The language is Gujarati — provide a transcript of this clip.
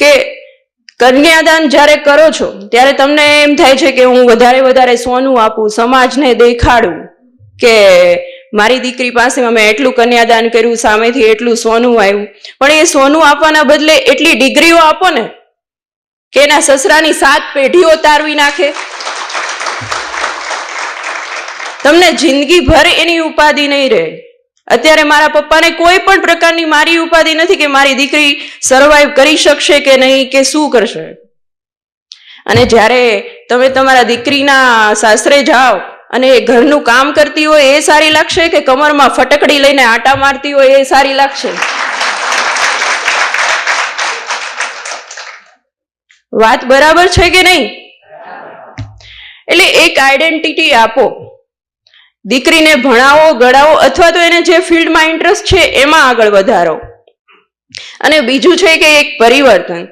કે કન્યાદાન જ્યારે કરો છો, ત્યારે તમને એમ થાય છે કે હું વધારે વધારે સોનું આપું, સમાજને દેખાડું કે મારી દીકરી પાસે અમે એટલું કન્યાદાન કર્યું, સામેથી એટલું સોનું આવ્યું પણ એ સોનું આપવાના બદલે એટલી ડિગ્રીઓ આપો ને કે એના સસરાની સાત પેઢીઓ તારવી નાખે. તમને જિંદગીભર એની ઉપાધિ નહીં રહે. અત્યારે મારા પપ્પાને કોઈ પણ પ્રકારની મારી ઉપાધિ નથી કે મારી દીકરી સર્વાઈવ કરી શકશે કે નહીં કે શું કરશે. અને જ્યારે તમે તમારા દીકરીના સાસરે જાઓ અને એ ઘરનું કામ કરતી હોય એ સારી લાગશે કે કમરમાં ફટકડી લઈને આટા મારતી હોય એ સારી લાગશે? વાત બરાબર છે કે નહીં? એટલે એક આઈડેન્ટિટી આપો. દીકરીને ભણાવો, ગળાવો અથવા તો એને જે ફિલ્ડમાં ઇન્ટરેસ્ટ છે એમાં આગળ વધારો. અને બીજું છે કે એક પરિવર્તન.